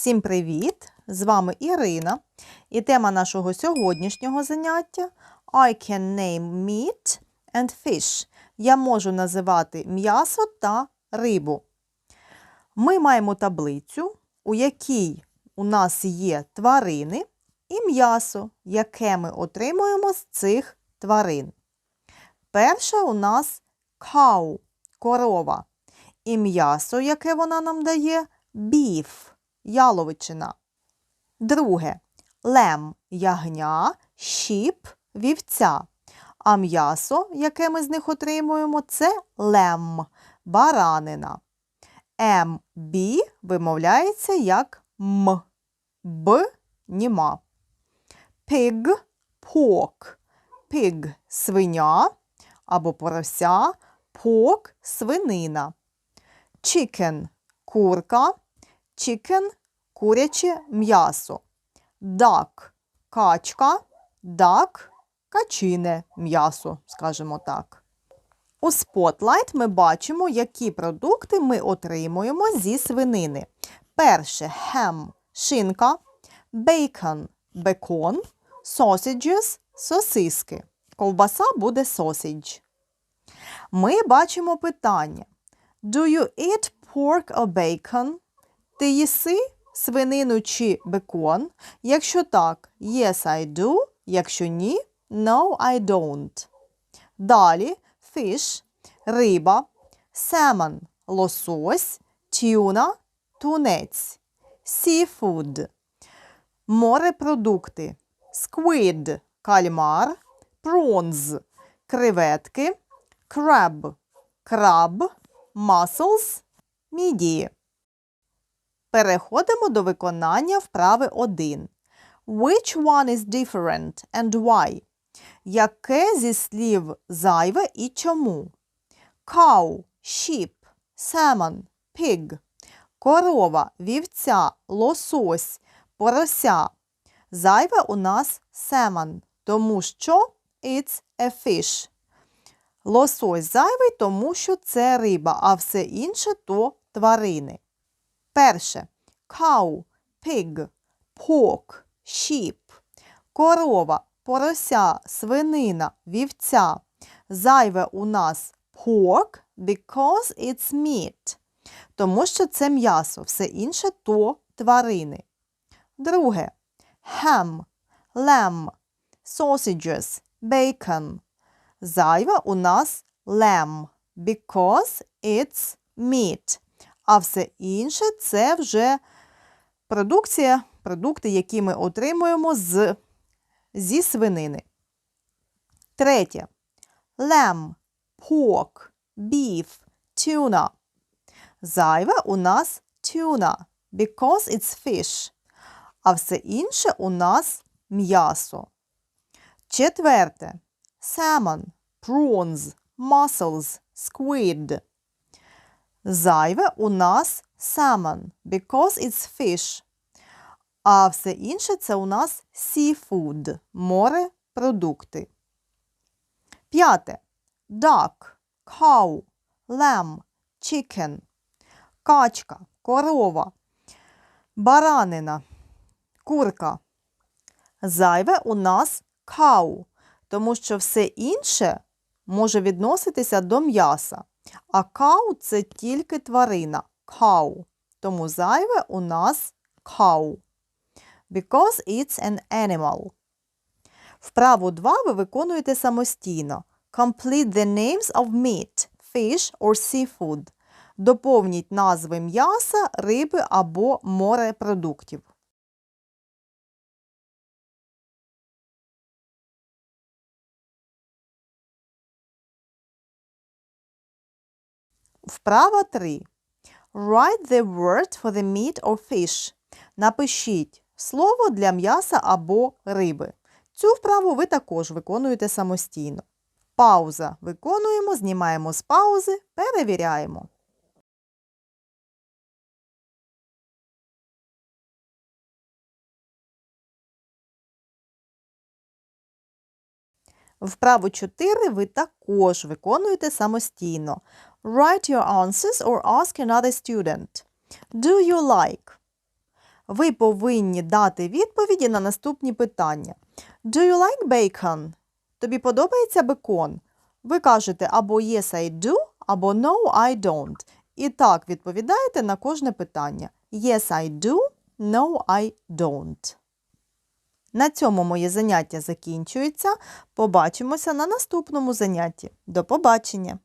Всім привіт! З вами Ірина. І тема нашого сьогоднішнього заняття I can name meat and fish. Я можу називати м'ясо та рибу. Ми маємо таблицю, у якій у нас є тварини і м'ясо, яке ми отримуємо з цих тварин. Перша у нас cow – корова. І м'ясо, яке вона нам дає beef – яловичина. Друге лем ягня, щіп вівця. А м'ясо, яке ми з них отримуємо, це лем баранина. М бі вимовляється як м, б німа. Пиг порk. Пиг свиня або порося, порk свинина. Chicken – курка, chicken – куряче м'ясо. Duck – качка, duck – качине м'ясо, скажімо так. У Spotlight ми бачимо, які продукти ми отримуємо зі свинини. Перше хем – шинка, bacon – бекон, sausages – сосиски. Ковбаса буде sausage. Ми бачимо питання. Do you eat pork or bacon? Ти їси свинину чи бекон? Якщо так, yes, I do. Якщо ні, no, I don't. Далі fish – риба, salmon – лосось, tuna – тунець, seafood – морепродукти, squid – кальмар, prawns – креветки, crab – краб, mussels – мідії. Переходимо до виконання вправи 1. Which one is different and why? Яке зі слів зайве і чому? Cow, sheep, salmon, pig. Корова, вівця, лосось, порося. Зайве у нас salmon, тому що it's a fish. Лосось зайвий, тому що це риба, а все інше то тварини. Перше. Cow, pig, pork, sheep. Корова, порося, свинина, вівця. Зайве у нас pork because it's meat. Тому що це м'ясо, все інше то тварини. Друге. Ham, lamb, sausages, bacon. Зайве у нас lamb because it's meat. А все інше це вже продукція, продукти, які ми отримуємо з, зі свинини. Третє. Lamb, pork, beef, tuna. Зайве у нас tuna, because it's fish. А все інше у нас м'ясо. Четверте. Salmon, prawns, mussels, squid. Зайве у нас salmon, because it's fish. А все інше це у нас seafood, морепродукти. П'яте. Duck, cow, lamb, chicken. Качка, корова, баранина, курка. Зайве у нас cow, тому що все інше може відноситися до м'яса. А cow – це тільки тварина. Cow. Тому зайве у нас cow. Because it's an animal. Вправу 2 ви виконуєте самостійно. Complete the names of meat, fish or seafood. Доповніть назви м'яса, риби або морепродуктів. Вправа 3. Write the word for the meat or fish. Напишіть слово для м'яса або риби. Цю вправу ви також виконуєте самостійно. Пауза. Виконуємо, знімаємо з паузи, перевіряємо. Вправу 4 ви також виконуєте самостійно. Write your answers or ask another student. Do you like? Ви повинні дати відповіді на наступні питання. Do you like bacon? Тобі подобається бекон? Ви кажете або yes I do, або no I don't. І так відповідаєте на кожне питання. Yes I do, no I don't. На цьому моє заняття закінчується. Побачимося на наступному занятті. До побачення!